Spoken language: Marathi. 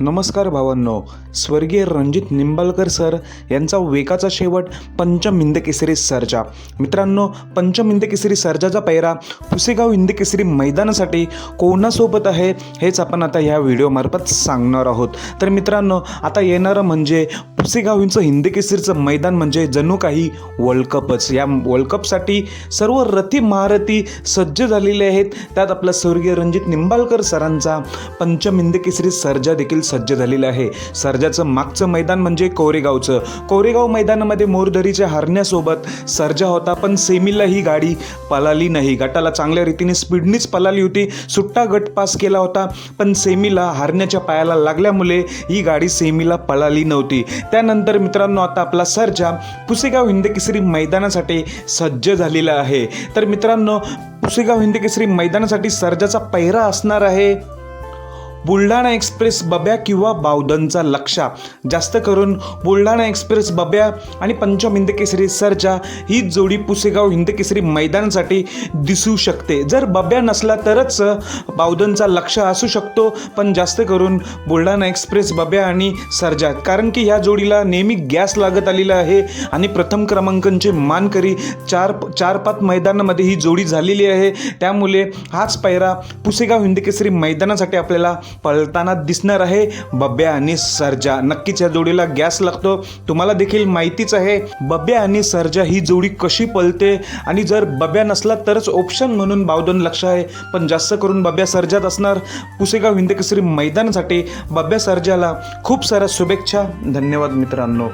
नमस्कार भावांनो. स्वर्गीय रणजित निंबाळकर सर यांचा वेगाचा शेवट पंचम हिंद केसरी सर्जा मित्रांनो पंचम हिंद केसरी सर्जाचा पैरा पुसेगाव हिंद मैदानासाठी कोणासोबत आहे हेच आपण आता ह्या व्हिडिओमार्फत सांगणार आहोत. तर मित्रांनो आता येणारं म्हणजे पुसेगाव गावींचं हिंदी केसरीचं मैदान म्हणजे जणू काही वर्ल्ड कपच या वर्ल्ड कपसाठी सर्व रथी महारथी सज्ज झालेले आहेत. त्यात आपला स्वर्गीय रणजित निंबाळकर सरांचा पंचम हिंदी केसरी सर्जा देखील सज्ज झालेला आहे. सर्जाचं मागचं मैदान म्हणजे कोरेगावचं. कोरेगाव मैदानामध्ये मोरधरीच्या हरण्यासोबत सर्जा होता पण सेमीला ही गाडी पळाली नाही. गटाला चांगल्या रीतीने स्पीडनीच पळाली होती. सुट्टा गट पास केला होता पण सेमीला हरण्याच्या पायाला लागल्यामुळे ही गाडी सेमीला पळाली नव्हती. त्यानंतर मित्रांनो आता आपला सर्जा पुसेगाव हिंद केसरी मैदानासाठी सज्ज झालेला आहे. तर मित्रांनो पुसेगाव हिंद केसरी मैदानासाठी सर्जाचा पहिरा असणार आहे. बुलढाणा एक्सप्रेस बब्या किंवा बावधनचा लक्षा जास्त करून बुलढाणा एक्सप्रेस बब्या आणि पंचम हिंदकेसरी सरजा ही जोडी पुसेगाव हिंदकेसरी मैदानसाठी मैदानासाठी दिसू शकते. जर बब्या नसला तरच बावधनचा लक्ष असू शकतो पण जास्त करून बुलढाणा एक्सप्रेस बब्या आणि सरजा. कारण की ह्या जोडीला नेहमी गॅस लागत आलेला आहे आणि प्रथम क्रमांकांचे मानकरी चार चार पाच मैदानामध्ये ही जोडी झालेली आहे. त्यामुळे हाच पैरा पुसेगाव हिंदकेसरी मैदानासाठी आपल्याला पळताना दिसणार आहे. बब्या आणि सर्जा. नक्कीच या जोडीला गॅस लागतो. तुम्हाला देखील माहितीच आहे बब्या आणि सर्जा ही जोडी कशी पळते. आणि जर बब्या नसला तरच ऑप्शन म्हणून बावधन लक्ष आहे. पण जास्त करून बब्या सर्जात असणार. पुसेगाव हिंदकेसरी मैदानासाठी बब्या सर्जाला खूप साऱ्या शुभेच्छा. धन्यवाद मित्रांनो.